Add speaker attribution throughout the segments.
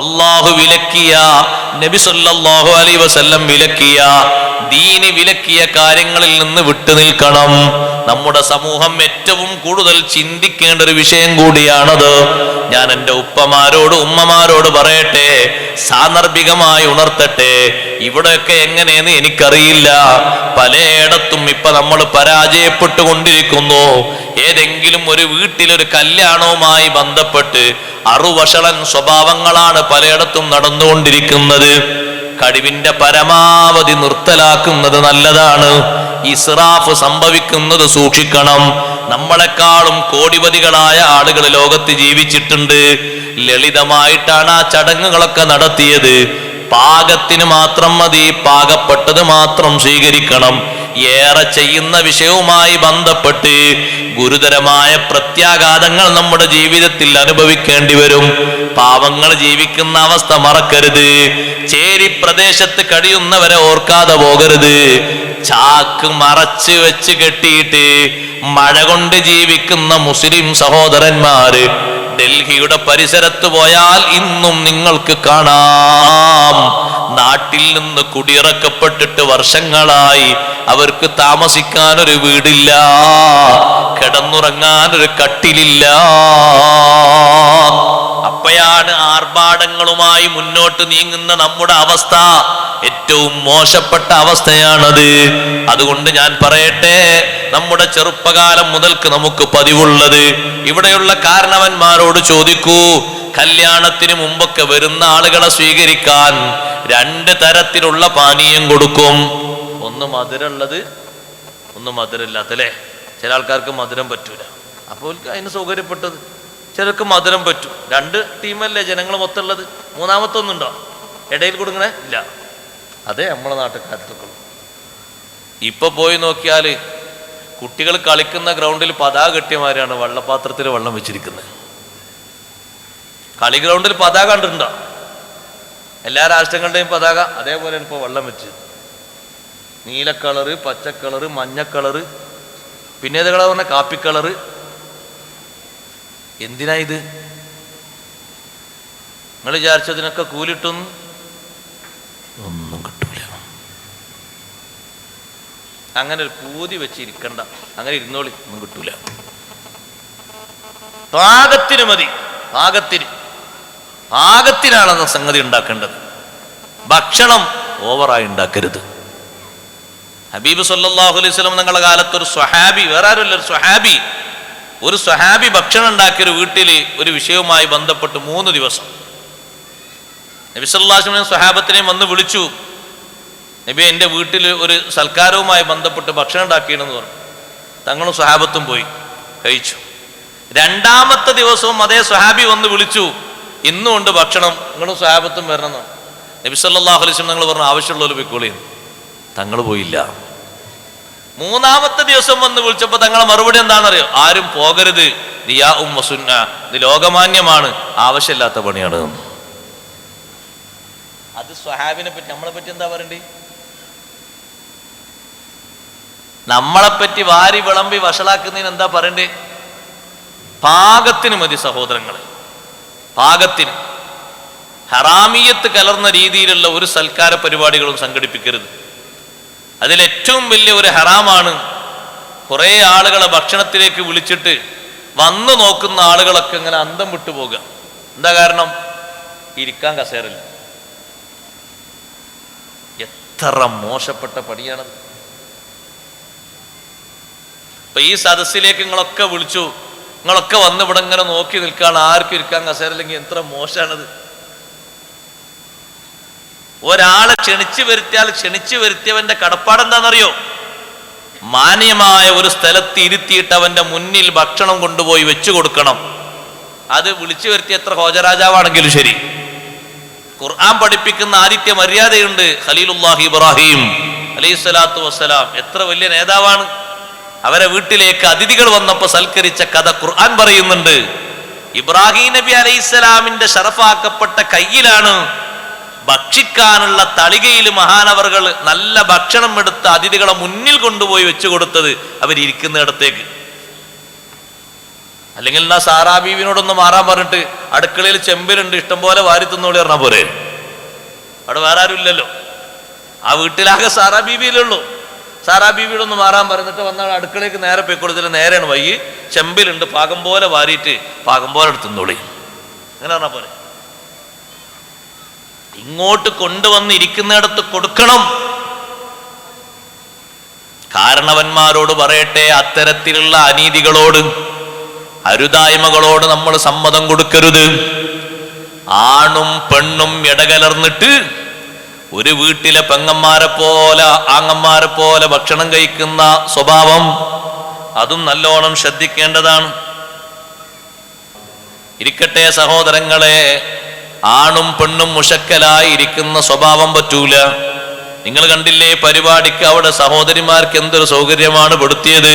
Speaker 1: അള്ളാഹു വിലക്കിയ നബി സല്ലല്ലാഹു അലൈഹി വസല്ലം വിലക്കിയ ദീന് വിലക്കിയ കാര്യങ്ങളിൽ നിന്ന് വിട്ടു നിൽക്കണം. നമ്മുടെ സമൂഹം ഏറ്റവും കൂടുതൽ ചിന്തിക്കേണ്ട ഒരു വിഷയം കൂടിയാണത്. ഞാൻ എന്റെ ഉപ്പമാരോട് ഉമ്മമാരോട് പറയട്ടെ സാന്ദർഭികമായി ഉണർത്തട്ടെ. ഇവിടെയൊക്കെ എങ്ങനെയെന്ന് എനിക്കറിയില്ല. പലയിടത്തും ഇപ്പൊ നമ്മൾ പരാജയപ്പെട്ടു കൊണ്ടിരിക്കുന്നു ഏതെങ്കിലും ഒരു വീട്ടിലൊരു കല്യാണവുമായി ബന്ധപ്പെട്ട് അറുവഷളൻ സ്വഭാവങ്ങളാണ് പലയിടത്തും നടന്നുകൊണ്ടിരിക്കുന്നത്. കഴിവിന്റെ പരമാവധി നിർത്തലാക്കുന്നത് നല്ലതാണ്. ഇസ്രാഫ് സംഭവിക്കുന്നത് സൂക്ഷിക്കണം. നമ്മളെക്കാളും കോടിപതികളായ ആളുകൾ ലോകത്ത് ജീവിച്ചിട്ടുണ്ട്. ലളിതമായിട്ടാണ് ആ ചടങ്ങുകളൊക്കെ നടത്തിയത്. പാകത്തിന് മാത്രം മതി പാകപ്പെട്ടത് മാത്രം സ്വീകരിക്കണം. ഏറെ ചെയ്യുന്ന വിഷയവുമായി ബന്ധപ്പെട്ട് ഗുരുതരമായ പ്രത്യാഘാതങ്ങൾ നമ്മുടെ ജീവിതത്തിൽ അനുഭവിക്കേണ്ടി വരും. പാവങ്ങൾ ജീവിക്കുന്ന അവസ്ഥ മറക്കരുത്. ചേരി പ്രദേശത്ത് കഴിയുന്നവരെ ഓർക്കാതെ പോകരുത്. ചാക്ക് മറച്ച് വെച്ച് കെട്ടിയിട്ട് മഴ കൊണ്ട് ജീവിക്കുന്ന മുസ്ലിം സഹോദരന്മാര് ഡൽഹിയുടെ പരിസരത്ത് പോയാൽ ഇന്നും നിങ്ങൾക്ക് കാണാം. നാട്ടിൽ നിന്ന് കുടിയിറക്കപ്പെട്ടിട്ട് വർഷങ്ങളായി അവർക്ക് താമസിക്കാൻ ഒരു വീടില്ല കിടന്നുറങ്ങാൻ ഒരു കട്ടിലില്ല. അപ്പോഴാണ് ആർഭാടങ്ങളുമായി മുന്നോട്ട് നീങ്ങുന്ന നമ്മുടെ അവസ്ഥ. ഏറ്റവും മോശപ്പെട്ട അവസ്ഥയാണത്. അതുകൊണ്ട് ഞാൻ പറയട്ടെ നമ്മുടെ ചെറുപ്പകാലം മുതൽക്ക് നമുക്ക് പതിവുള്ളത്. ഇവിടെയുള്ള കാരണവന്മാരോട് ചോദിക്കൂ കല്യാണത്തിന് മുമ്പൊക്കെ വരുന്ന ആളുകളെ സ്വീകരിക്കാൻ രണ്ട് തരത്തിലുള്ള പാനീയം കൊടുക്കും. ഒന്ന് മധുരമുള്ളത് ഒന്ന് മധുരമില്ലാത്തല്ലേ ചില ആൾക്കാർക്ക് മധുരം പറ്റൂല. അപ്പോൾ അതിന് സൗകര്യപ്പെട്ടത്. ചിലർക്ക് മധുരം പറ്റും. രണ്ട് ടീമല്ലേ ജനങ്ങൾ മൊത്തമുള്ളത്? മൂന്നാമത്തെ ഒന്നുണ്ടോ ഇടയിൽ കൊടുക്കണേ? ഇല്ല. അതേ നമ്മളെ നാട്ടുകാരത്തൊക്കെ ഇപ്പൊ പോയി നോക്കിയാൽ കുട്ടികൾ കളിക്കുന്ന ഗ്രൗണ്ടിൽ പതാക കെട്ടിയമാരാണ് വെള്ളപാത്രത്തിൽ വെള്ളം വെച്ചിരിക്കുന്നത്. കളി ഗ്രൗണ്ടിൽ പതാക കണ്ടിട്ടുണ്ടോ? എല്ലാ രാഷ്ട്രങ്ങളുടെയും പതാക അതേപോലെ ഇപ്പോൾ വെള്ളം വെച്ച്. നീല കളറ് പച്ച കളറ് മഞ്ഞ കളറ്. പിന്നെ കളർ പറഞ്ഞ? കാപ്പി കളറ്. എന്തിനാ ഇത്? നിങ്ങൾ വിചാരിച്ചതിനൊക്കെ കൂലിട്ടും ഒന്നും കിട്ടൂല. അങ്ങനെ ഒരു പൂതി വെച്ചിരിക്കണ്ട. അങ്ങനെ ഇരുന്നോളി ഒന്നും കിട്ടൂല. പാകത്തിന് മതി പാകത്തിന്. പാകത്തിനാണ് സംഗതി ഉണ്ടാക്കേണ്ടത്. ഭക്ഷണം ഓവറായി ഉണ്ടാക്കരുത്. ഹബീബ് സല്ലല്ലാഹു അലൈഹി നിങ്ങളുടെ കാലത്ത് ഒരു സ്വഹാബി വേറെ ആരുമല്ല ഒരു സ്വഹാബി ഒരു സ്വഹാബി ഭക്ഷണം ഉണ്ടാക്കിയ ഒരു വീട്ടിൽ ഒരു വിഷയവുമായി ബന്ധപ്പെട്ട് മൂന്ന് ദിവസം. നബി സല്ലാസ്മിനെയും സ്വഹാബത്തിനെയും വന്ന് വിളിച്ചു. നബി എന്റെ വീട്ടിൽ ഒരു സൽക്കാരവുമായി ബന്ധപ്പെട്ട് ഭക്ഷണം ഉണ്ടാക്കിയെന്ന് പറഞ്ഞു. തങ്ങളും സ്വഹാബത്തും പോയി കഴിച്ചു. രണ്ടാമത്തെ ദിവസവും അതേ സ്വഹാബി വന്ന് വിളിച്ചു. ഇന്നും ഉണ്ട് ഭക്ഷണം നിങ്ങളും സ്വഹാബത്തും വരണം നബി സല്ലല്ലാഹു അലൈഹി വസല്ലം നിങ്ങൾ പറഞ്ഞു ആവശ്യമുള്ളവർ പൊയ്ക്കോളിയും തങ്ങൾ പോയില്ല. മൂന്നാമത്തെ ദിവസം വന്ന് വിളിച്ചപ്പോൾ തങ്ങളെ മറുപടി എന്താണെന്നറിയോ? ആരും പോകരുത്. ദിയാ ഉം വസുന്ന ഇത് ലോകമാന്യമാണ്. ആവശ്യമില്ലാത്ത പണിയാണ്. അത് സ്വഹാബിനെ പറ്റി നമ്മളെ പറ്റി എന്താ പറയണ്ടേ? നമ്മളെ പറ്റി വാരി വിളമ്പി വഷളാക്കുന്നതിന് എന്താ പറയണ്ടേ? പാകത്തിന് മതി സഹോദരങ്ങളെ. പാകത്തിന്. ഹറാമിയത്ത് കലർന്ന രീതിയിലുള്ള ഒരു സൽക്കാര പരിപാടികളും സംഘടിപ്പിക്കരുത്. അതിലേറ്റവും വലിയ ഒരു ഹറാമാണ് കുറേ ആളുകളെ ഭക്ഷണത്തിലേക്ക് വിളിച്ചിട്ട് വന്നു നോക്കുന്ന ആളുകളൊക്കെ ഇങ്ങനെ അന്തം വിട്ടു പോകുക എന്താ കാരണം? ഇരിക്കാൻ കസേരല്ല എത്ര മോശപ്പെട്ട പടിയാണത് ഇപ്പൊ ഈ സദസ്സിലേക്ക് നിങ്ങളൊക്കെ വിളിച്ചു. നിങ്ങളൊക്കെ വന്ന് ഇവിടെ ഇങ്ങനെ നോക്കി നിൽക്കുകയാണ്. ആർക്കും ഇരിക്കാൻ കസേരല്ലെങ്കിൽ എത്ര മോശമാണത്. ഒരാളെ ക്ഷണിച്ചു വരുത്തിയാൽ ക്ഷണിച്ചു വരുത്തിയവന്റെ കടപ്പാടെന്താണെന്നറിയോ മാന്യമായ ഒരു സ്ഥലത്ത് ഇരുത്തിയിട്ട് അവന്റെ മുന്നിൽ ഭക്ഷണം കൊണ്ടുപോയി വെച്ചു കൊടുക്കണം. അത് വിളിച്ചു വരുത്തിയ എത്ര ഹോജരാജാവാണെങ്കിലും ശരി. ഖുർആൻ പഠിപ്പിക്കുന്ന ആദിത്യ മര്യാദയുണ്ട് ഖലീലുല്ലാഹി ഇബ്രാഹിം അലൈഹി സ്വലാത്തു വസ്സലാം. എത്ര വലിയ നേതാവാണ്. അവരെ വീട്ടിലേക്ക് അതിഥികൾ വന്നപ്പോൾ സൽക്കരിച്ച കഥ ഖുർആൻ പറയുന്നുണ്ട്. ഇബ്രാഹിം നബി അലൈഹിസ്സലാമിന്റെ ഷറഫാക്കപ്പെട്ട കയ്യിലാണ് ഭക്ഷിക്കാനുള്ള തളികയിൽ മഹാനവറുകൾ നല്ല ഭക്ഷണം എടുത്ത് അതിഥികളെ മുന്നിൽ കൊണ്ടുപോയി വെച്ചു കൊടുത്തത് അവരിയ്ക്കുന്നിടത്തേക്ക് അല്ലെങ്കിൽ എന്നാ സാറാബീവിനോടൊന്ന് മാറാൻ പറഞ്ഞിട്ട് അടുക്കളയിൽ ചെമ്പിലുണ്ട് ഇഷ്ടംപോലെ വാരി തിന്നോളി പറഞ്ഞാൽ പോരെ. അവിടെ വേറെ ആരും ഇല്ലല്ലോ ആ വീട്ടിലാകെ സാറാ ബീവിയിലുള്ളൂ. സാറാ ബീവിയോടൊന്ന് മാറാൻ പറഞ്ഞിട്ട് വന്നാൽ അടുക്കളയ്ക്ക് നേരെ പോയി കൊടുത്തില്ല നേരെയാണ് വൈകി ചെമ്പിലുണ്ട് പാകം പോലെ വാരിയിട്ട് പാകം പോലെ എടുത്തുന്നോളി അങ്ങനെ പറഞ്ഞാൽ പോരെ. ഇങ്ങോട്ട് കൊണ്ടുവന്നിരിക്കുന്നിടത്ത് കൊടുക്കണം. കാരണവന്മാരോട് പറയട്ടെ അത്തരത്തിലുള്ള അനീതികളോട് അരുതായ്മകളോട് നമ്മൾ സമ്മതം കൊടുക്കരുത്. ആണും പെണ്ണും ഇടകലർന്നിട്ട് ഒരു വീട്ടിലെ പെങ്ങന്മാരെ പോലെ ആങ്ങന്മാരെ പോലെ ഭക്ഷണം കഴിക്കുന്ന സ്വഭാവം അതും നല്ലോണം ശ്രദ്ധിക്കേണ്ടതാണ്. ഇരിക്കട്ടെ സഹോദരങ്ങളെ ആണും പെണ്ണും മുഷക്കലായി ഇരിക്കുന്ന സ്വഭാവം പറ്റൂല. നിങ്ങൾ കണ്ടില്ലേ പരിപാടിക്ക് അവിടെ സഹോദരിമാർക്ക് എന്തൊരു സൗകര്യമാണ് പെടുത്തിയത്?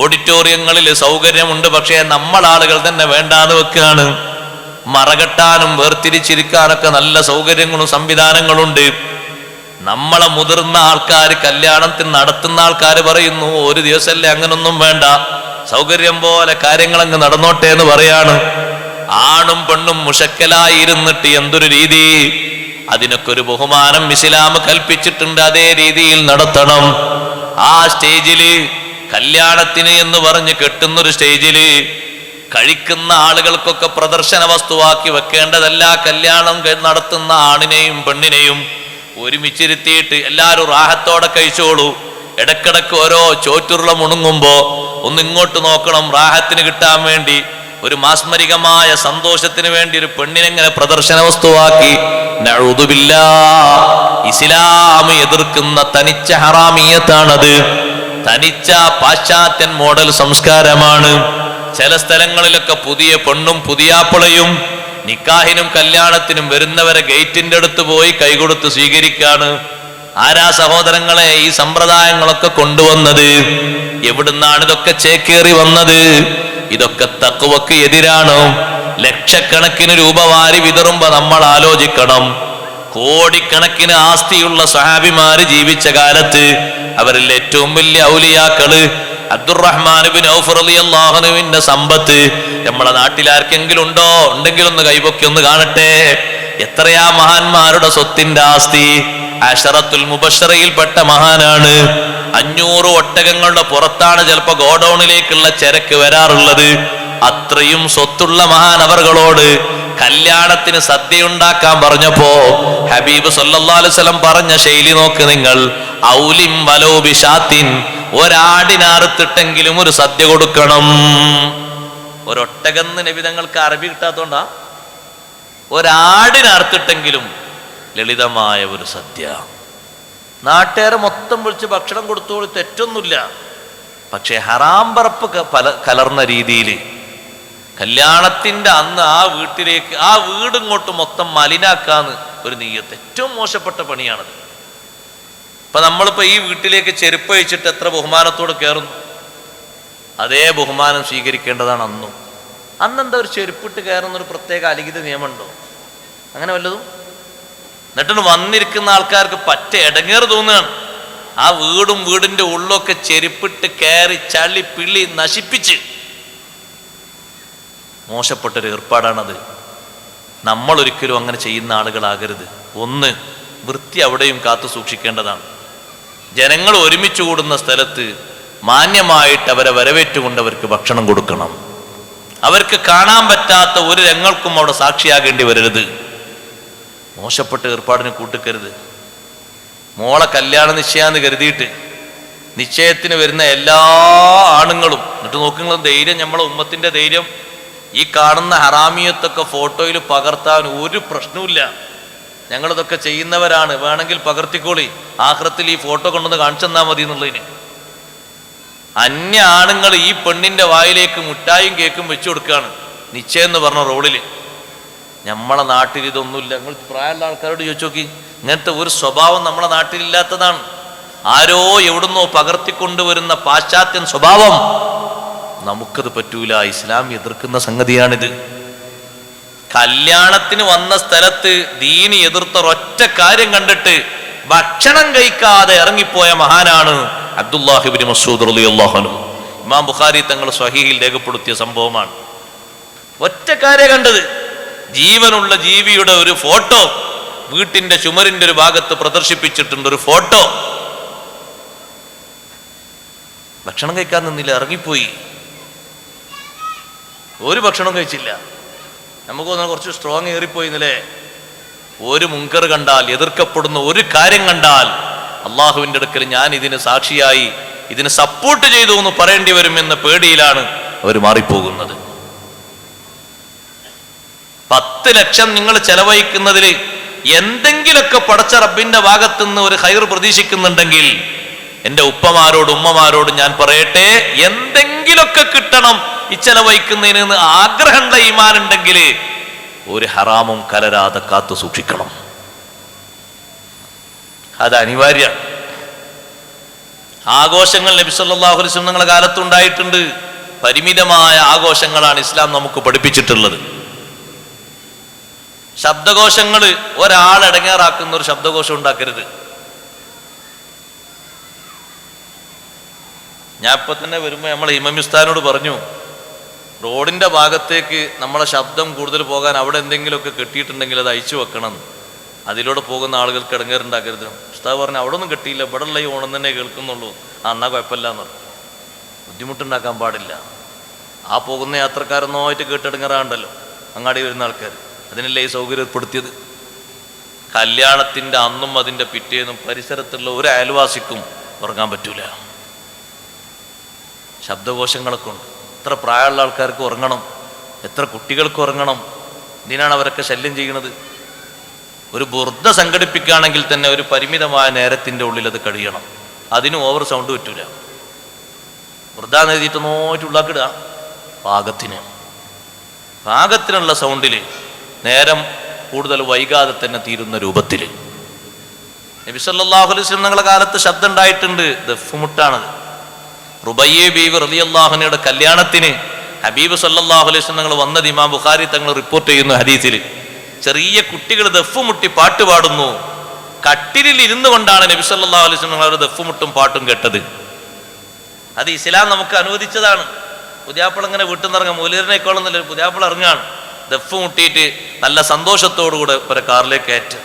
Speaker 1: ഓഡിറ്റോറിയങ്ങളിൽ സൗകര്യമുണ്ട് പക്ഷേ നമ്മൾ ആളുകൾ തന്നെ വേണ്ടാന്ന് വെക്കുകയാണ്. മറകെട്ടാനും വേർതിരിച്ചിരിക്കാനൊക്കെ നല്ല സൗകര്യങ്ങളും സംവിധാനങ്ങളുണ്ട്. നമ്മളെ മുതിർന്ന ആൾക്കാർ കല്യാണത്തിന് നടത്തുന്ന ആൾക്കാർ പറയുന്നു ഒരു ദിവസമല്ലേ അങ്ങനൊന്നും വേണ്ട. സൗകര്യം പോലെ കാര്യങ്ങളങ്ങ് നടന്നോട്ടെ എന്ന് പറയാണ്. ആണും പെണ്ണും മുഷക്കലായിരുന്നിട്ട് എന്തൊരു രീതി? അതിനൊക്കെ ഒരു ബഹുമാനം ഇസ്ലാം കൽപ്പിച്ചിട്ടുണ്ട് അതേ രീതിയിൽ നടത്തണം. ആ സ്റ്റേജിൽ കല്യാണത്തിന് എന്ന് പറഞ്ഞ് കെട്ടുന്നൊരു സ്റ്റേജിൽ കഴിക്കുന്ന ആളുകൾക്കൊക്കെ പ്രദർശന വസ്തുവാക്കി വെക്കേണ്ടതല്ല കല്യാണം നടത്തുന്ന ആണിനെയും പെണ്ണിനെയും ഒരുമിച്ചിരുത്തിയിട്ട് എല്ലാവരും റാഹത്തോടെ കഴിച്ചോളൂ. ഇടക്കിടക്ക് ഓരോ ചോറ്റുരുള മുണുങ്ങുമ്പോ ഒന്ന് ഇങ്ങോട്ട് നോക്കണം റാഹത്തിന് കിട്ടാൻ വേണ്ടി. ഒരു മാസ്മരികമായ സന്തോഷത്തിന് വേണ്ടി ഒരു പെണ്ണിനെങ്ങനെ പ്രദർശന വസ്തുവാക്കി നഴുതുമില്ല ഇസ്ലാം എതിർക്കുന്ന തനിച്ച ഹറാമീയത്താണത്. തനിച്ച പാശ്ചാത്യൻ മോഡൽ സംസ്കാരമാണ്. ചില സ്ഥലങ്ങളിലൊക്കെ പുതിയ പെണ്ണും പുതിയാപ്പിളയും നിക്കാഹിനും കല്യാണത്തിനും വരുന്നവരെ ഗേറ്റിന്റെ അടുത്ത് പോയി കൈകൊടുത്ത് സ്വീകരിക്കാണ്. ആരാ സഹോദരങ്ങളെ ഈ സമ്പ്രദായങ്ങളൊക്കെ കൊണ്ടുവന്നത്? എവിടുന്നാണ് ഇതൊക്കെ ചേക്കേറി വന്നത്? ഇതൊക്കെ തക്കുവക്ക് എതിരാണ്? ലക്ഷക്കണക്കിന് രൂപ വാരി വിതറുമ്പോ നമ്മൾ ആലോചിക്കണം. കോടിക്കണക്കിന് ആസ്തിയുള്ള സഹാബിമാര് ജീവിച്ച കാലത്ത് അവരിൽ ഏറ്റവും വലിയ ഔലിയാക്കൾ അബ്ദുറഹ്മാൻ ബിൻ ഔഫ് റളിയല്ലാഹുവിന്റെ സമ്പത്ത് നമ്മളെ നാട്ടിൽ ആർക്കെങ്കിലും ഉണ്ടോ? ഉണ്ടെങ്കിലൊന്ന് കൈപൊക്കി ഒന്ന് കാണട്ടെ. എത്രയാ മഹാന്മാരുടെ സ്വത്തിന്റെ ആസ്തി? അഷറത്തുൽ മുബഷറയിൽപ്പെട്ട മഹാനാണ്. അഞ്ഞൂറ് ഒട്ടകങ്ങളുടെ പുറത്താണ് ചിലപ്പോ ഗോഡൌണിലേക്കുള്ള ചരക്ക് വരാറുള്ളത്. അത്രയും സ്വത്തുള്ള മഹാനവറുകളോട് കല്യാണത്തിന് സദ്യ ഉണ്ടാക്കാൻ പറഞ്ഞപ്പോ ഹബീബ് വസല്ലം പറഞ്ഞ ശൈലി നോക്ക് നിങ്ങൾ. ഔലിം വലോബിഷാത്തിൻ ഒരാടിനറുത്തിട്ടെങ്കിലും ഒരു സദ്യ കൊടുക്കണം. ഒരൊട്ടകന്ന് നബിതങ്ങൾക്ക് അറബി കിട്ടാത്തോണ്ടാ? ഒരാടിനറുത്തിട്ടെങ്കിലും ലളിതമായ ഒരു സദ്യ. നാട്ടുകാരെ മൊത്തം വിളിച്ച് ഭക്ഷണം കൊടുത്തോളി തെറ്റൊന്നുമില്ല. പക്ഷേ ഹറാം പറപ്പ് പല കലർന്ന രീതിയിൽ കല്യാണത്തിന്റെ അന്ന് ആ വീട്ടിലേക്ക് ആ വീട് ഇങ്ങോട്ട് മൊത്തം മലിനാക്കാന്ന് ഒരു നീയത്ത് ഏറ്റവും മോശപ്പെട്ട പണിയാണത്. ഇപ്പം നമ്മളിപ്പോൾ ഈ വീട്ടിലേക്ക് ചെരുപ്പ് അഴിച്ചിട്ട് എത്ര ബഹുമാനത്തോട് കയറുന്നു? അതേ ബഹുമാനം സ്വീകരിക്കേണ്ടതാണ് അന്നും. അന്നെന്താ ഒരു ചെരുപ്പിട്ട് കയറുന്ന ഒരു പ്രത്യേക അലിഖിത നിയമമുണ്ടോ? അങ്ങനെ വല്ലതും? എന്നിട്ട് വന്നിരിക്കുന്ന ആൾക്കാർക്ക് പറ്റ ഇടങ്ങേറ് തോന്നുകയാണ്. ആ വീടും വീടിന്റെ ഉള്ളൊക്കെ ചെരുപ്പിട്ട് കയറി ചളി പിള്ളി നശിപ്പിച്ച്. മോശപ്പെട്ടൊരു ഏർപ്പാടാണത്. നമ്മൾ ഒരിക്കലും അങ്ങനെ ചെയ്യുന്ന ആളുകളാകരുത്. ഒന്ന് വൃത്തി അവിടെയും കാത്തു സൂക്ഷിക്കേണ്ടതാണ്. ജനങ്ങൾ ഒരുമിച്ച് കൂടുന്ന സ്ഥലത്ത് മാന്യമായിട്ട് അവരെ വരവേറ്റുകൊണ്ട് അവർക്ക് ഭക്ഷണം കൊടുക്കണം. അവർക്ക് കാണാൻ പറ്റാത്ത ഒരു രംഗങ്ങൾക്കും അവിടെ സാക്ഷിയാകേണ്ടി വരരുത്. മോശപ്പെട്ട ഏർപ്പാടിന് കൂട്ടിക്കരുത്. മോളെ കല്യാണ നിശ്ചയാന്ന് കരുതിയിട്ട് നിശ്ചയത്തിന് വരുന്ന എല്ലാ ആണുങ്ങളും എന്നിട്ട് നോക്കുന്ന ധൈര്യം നമ്മളെ ഉമ്മത്തിന്റെ ധൈര്യം ഈ കാണുന്ന ഹറാമിയത്തൊക്കെ ഫോട്ടോയിൽ പകർത്താൻ ഒരു പ്രശ്നവുമില്ല. ഞങ്ങളിതൊക്കെ ചെയ്യുന്നവരാണ് വേണമെങ്കിൽ പകർത്തിക്കോളി. ആഹ്രത്തിൽ ഈ ഫോട്ടോ കൊണ്ടുവന്ന് കാണിച്ചു തന്നാൽ മതി എന്നുള്ളതിന് അന്യ ആണുങ്ങൾ ഈ പെണ്ണിന്റെ വായിലേക്ക് മുട്ടായും കേക്കും വെച്ചു കൊടുക്കുകയാണ്. നിശ്ചയം എന്ന് പറഞ്ഞ റോഡിൽ നമ്മളെ നാട്ടിൽ ഇതൊന്നുമില്ല. നിങ്ങൾ പ്രായമുള്ള ആൾക്കാരോട് ചോദിച്ചു നോക്കി. ഇങ്ങനത്തെ ഒരു സ്വഭാവം നമ്മളെ നാട്ടിലില്ലാത്തതാണ്. ആരോ എവിടുന്നോ പകർത്തിക്കൊണ്ടുവരുന്ന പാശ്ചാത്യൻ സ്വഭാവം. നമുക്കത് പറ്റൂല. ഇസ്ലാം എതിർക്കുന്ന സംഗതിയാണിത്. കല്യാണത്തിന് വന്ന സ്ഥലത്ത് ദീനി എതിർത്ത ഒറ്റ കാര്യം കണ്ടിട്ട് ഭക്ഷണം കഴിക്കാതെ ഇറങ്ങിപ്പോയ മഹാനാണ് അബ്ദുല്ലാഹിബിൻ മസൂദ് ഇമാം ബുഖാരി തങ്ങൾ സ്വഹീഹിൽ രേഖപ്പെടുത്തിയ സംഭവമാണ്. ഒറ്റക്കാരെ കണ്ടത്. ജീവനുള്ള ജീവിയുടെ ഒരു ഫോട്ടോ വീട്ടിന്റെ ചുമരിന്റെ ഒരു ഭാഗത്ത് പ്രദർശിപ്പിച്ചിട്ടുണ്ട് ഒരു ഫോട്ടോ. ഭക്ഷണം കഴിക്കാൻ നിന്നില്ല ഇറങ്ങിപ്പോയി. ഒരു ഭക്ഷണം കഴിച്ചില്ല. നമുക്ക് തോന്നുന്നു കുറച്ച് സ്ട്രോങ് ഏറിപ്പോയി ഇന്നലെ. ഒരു മുങ്കർ കണ്ടാൽ എതിർക്കപ്പെടുന്ന ഒരു കാര്യം കണ്ടാൽ അള്ളാഹുവിന്റെ അടുക്കൽ ഞാൻ ഇതിന് സാക്ഷിയായി ഇതിന് സപ്പോർട്ട് ചെയ്തു എന്ന് പറയേണ്ടി വരും എന്ന പേടിയിലാണ് അവർ മാറിപ്പോകുന്നത്. പത്ത് ലക്ഷം നിങ്ങൾ ചെലവഴിക്കുന്നതിൽ എന്തെങ്കിലുമൊക്കെ പടച്ച റബ്ബിന്റെ ഭാഗത്തുനിന്ന് ഒരു ഹൈർ പ്രതീക്ഷിക്കുന്നുണ്ടെങ്കിൽ എന്റെ ഉപ്പമാരോട് ഉമ്മമാരോട് ഞാൻ പറയട്ടെ എന്തെങ്കിലുമൊക്കെ കിട്ടണം ഈ ചെലവഴിക്കുന്നതിന് ആഗ്രഹമുള്ള ഈമാനുണ്ടെങ്കിൽ ഒരു ഹറാമും കലരാതെ കാത്തു സൂക്ഷിക്കണം. അത് അനിവാര്യ. ആഘോഷങ്ങൾ നബിസല്ലാഹു നിങ്ങളുടെ കാലത്തുണ്ടായിട്ടുണ്ട്. പരിമിതമായ ആഘോഷങ്ങളാണ് ഇസ്ലാം നമുക്ക് പഠിപ്പിച്ചിട്ടുള്ളത്. ശബ്ദകോശങ്ങൾ ഒരാളടങ്ങേറാക്കുന്ന ഒരു ശബ്ദകോശം ഉണ്ടാക്കരുത്. ഞാൻ ഇപ്പൊ തന്നെ വരുമ്പോൾ നമ്മൾ ഇമമിസ്ഥാനോട് പറഞ്ഞു റോഡിന്റെ ഭാഗത്തേക്ക് നമ്മളെ ശബ്ദം കൂടുതൽ പോകാൻ അവിടെ എന്തെങ്കിലുമൊക്കെ കെട്ടിയിട്ടുണ്ടെങ്കിൽ അത് അയച്ചു വെക്കണം. അതിലൂടെ പോകുന്ന ആളുകൾക്ക് ഇടങ്ങേറുണ്ടാക്കരുത്. ഉസ്താവ് പറഞ്ഞു അവിടെ ഒന്നും കെട്ടിയില്ല ഇവിടെ ഉള്ള ഈ ഓണം തന്നെ കേൾക്കുന്നുള്ളൂ. ആ എന്നാ കുഴപ്പമില്ല എന്ന് പറഞ്ഞു. ബുദ്ധിമുട്ടുണ്ടാക്കാൻ പാടില്ല. ആ പോകുന്ന യാത്രക്കാരൊന്നായിട്ട് കേട്ടിടങ്ങാറാണ്ടല്ലോ. അങ്ങാടി വരുന്ന ആൾക്കാർ അതിനല്ലേ ഈ സൗകര്യപ്പെടുത്തിയത്? കല്യാണത്തിന്റെ അന്നും അതിന്റെ പിറ്റേന്നും പരിസരത്തുള്ള ഒരു അയൽവാസിക്കും ഉറങ്ങാൻ പറ്റൂല. ശബ്ദകോശങ്ങളൊക്കെ ഉണ്ട്. എത്ര പ്രായമുള്ള ആൾക്കാർക്ക് ഉറങ്ങണം? എത്ര കുട്ടികൾക്ക് ഉറങ്ങണം? എന്തിനാണ് അവരൊക്കെ ശല്യം ചെയ്യുന്നത്? ഒരു ബുർദ്ധ സംഘടിപ്പിക്കുകയാണെങ്കിൽ തന്നെ ഒരു പരിമിതമായ നേരത്തിന്റെ ഉള്ളിൽ അത് കഴിയണം. അതിനും ഓവർ സൗണ്ട് പറ്റൂല. വൃദ്ധ എഴുതിയിട്ട് നോയിട്ട് ഉള്ളാക്കിടുക. പാകത്തിന്. പാകത്തിനുള്ള സൗണ്ടിൽ നേരം കൂടുതൽ വൈകാതെ തന്നെ തീരുന്ന രൂപത്തിൽ. നബി സല്ലല്ലാഹു അലൈഹി വസല്ലം ഞങ്ങളുടെ കാലത്ത് ശബ്ദം ഉണ്ടായിട്ടുണ്ട് ദഫ്മുട്ടാണത് റുബയ്യെ റലി അള്ളാഹുനയുടെ കല്യാണത്തിന് ഹബീബ് സല്ലല്ലാഹു അലൈഹി ഞങ്ങൾ വന്നത് ഇമാം ബുഖാരി തങ്ങൾ റിപ്പോർട്ട് ചെയ്യുന്നു ഹദീസിൽ. ചെറിയ കുട്ടികൾ ദഫ് മുട്ടി പാട്ട് പാടുന്നു. കട്ടിലിൽ ഇരുന്നു കൊണ്ടാണ് നബി സല്ലല്ലാഹു അലൈഹി വസല്ലം അവർ ദഫ് മുട്ടും പാട്ടും കേട്ടത്. അത് ഇസ്ലാം നമുക്ക് അനുവദിച്ചതാണ്. പുതിയാപ്പിള ഇങ്ങനെ വീട്ടിൽ നിന്ന് ഇറങ്ങാം. മൂലീറിനേക്കോളം നല്ല പുതിയാപ്പിള ഇറങ്ങാണ് ദഫ് മുട്ടിയിട്ട് നല്ല സന്തോഷത്തോടുകൂടെ ഒരു കാറിലേക്ക് കയറ്റുക